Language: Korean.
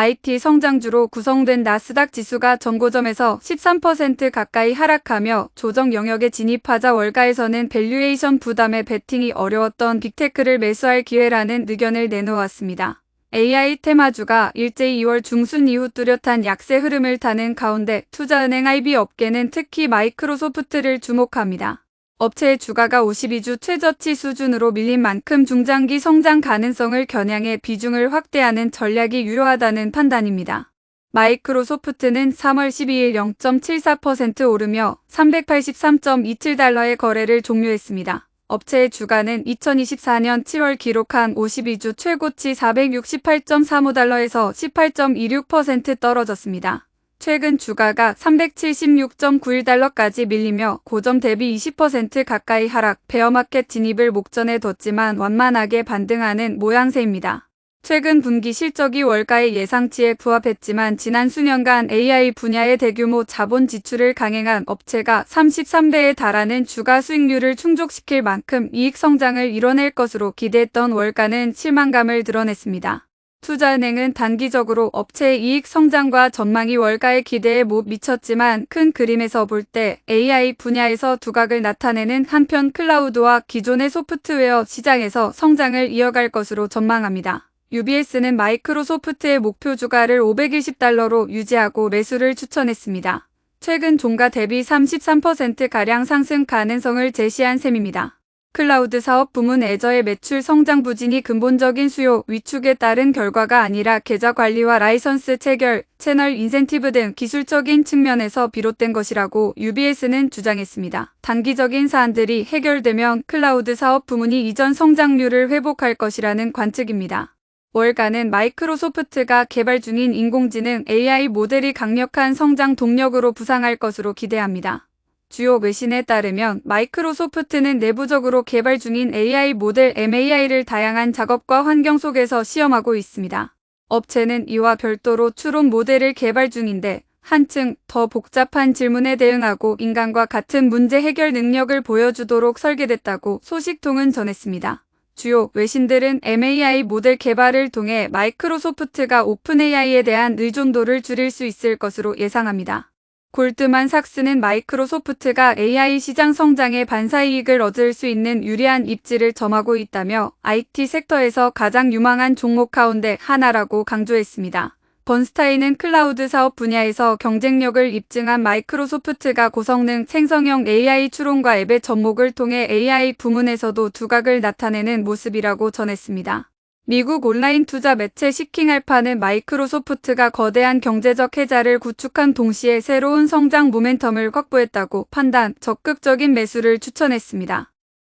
IT 성장주로 구성된 나스닥 지수가 전고점에서 13% 가까이 하락하며 조정 영역에 진입하자 월가에서는 밸류에이션 부담에 베팅이 어려웠던 빅테크를 매수할 기회라는 의견을 내놓았습니다. AI 테마주가 일제히 2월 중순 이후 뚜렷한 약세 흐름을 타는 가운데 투자은행 IB 업계는 특히 마이크로소프트를 주목합니다. 업체의 주가가 52주 최저치 수준으로 밀린 만큼 중장기 성장 가능성을 겨냥해 비중을 확대하는 전략이 유효하다는 판단입니다. 마이크로소프트는 3월 12일 0.74% 오르며 383.27달러의 거래를 종료했습니다. 업체의 주가는 2024년 7월 기록한 52주 최고치 468.35달러에서 18.26% 떨어졌습니다. 최근 주가가 376.91달러까지 밀리며 고점 대비 20% 가까이 하락, 베어마켓 진입을 목전에 뒀지만 완만하게 반등하는 모양새입니다. 최근 분기 실적이 월가의 예상치에 부합했지만 지난 수년간 AI 분야의 대규모 자본 지출을 강행한 업체가 33배에 달하는 주가 수익률을 충족시킬 만큼 이익 성장을 이뤄낼 것으로 기대했던 월가는 실망감을 드러냈습니다. 투자은행은 단기적으로 업체의 이익 성장과 전망이 월가의 기대에 못 미쳤지만 큰 그림에서 볼 때 AI 분야에서 두각을 나타내는 한편 클라우드와 기존의 소프트웨어 시장에서 성장을 이어갈 것으로 전망합니다. UBS는 마이크로소프트의 목표 주가를 520달러로 유지하고 매수를 추천했습니다. 최근 종가 대비 33%가량 상승 가능성을 제시한 셈입니다. 클라우드 사업 부문 애저의 매출 성장 부진이 근본적인 수요 위축에 따른 결과가 아니라 계좌 관리와 라이선스 체결, 채널 인센티브 등 기술적인 측면에서 비롯된 것이라고 UBS는 주장했습니다. 단기적인 사안들이 해결되면 클라우드 사업 부문이 이전 성장률을 회복할 것이라는 관측입니다. 월가는 마이크로소프트가 개발 중인 인공지능 AI 모델이 강력한 성장 동력으로 부상할 것으로 기대합니다. 주요 외신에 따르면 마이크로소프트는 내부적으로 개발 중인 AI 모델 MAI를 다양한 작업과 환경 속에서 시험하고 있습니다. 업체는 이와 별도로 추론 모델을 개발 중인데 한층 더 복잡한 질문에 대응하고 인간과 같은 문제 해결 능력을 보여주도록 설계됐다고 소식통은 전했습니다. 주요 외신들은 MAI 모델 개발을 통해 마이크로소프트가 오픈 AI에 대한 의존도를 줄일 수 있을 것으로 예상합니다. 골드만 삭스는 마이크로소프트가 AI 시장 성장에 반사이익을 얻을 수 있는 유리한 입지를 점하고 있다며 IT 섹터에서 가장 유망한 종목 가운데 하나라고 강조했습니다. 번스타인은 클라우드 사업 분야에서 경쟁력을 입증한 마이크로소프트가 고성능 생성형 AI 추론과 앱의 접목을 통해 AI 부문에서도 두각을 나타내는 모습이라고 전했습니다. 미국 온라인 투자 매체 시킹알파는 마이크로소프트가 거대한 경제적 해자를 구축한 동시에 새로운 성장 모멘텀을 확보했다고 판단, 적극적인 매수를 추천했습니다.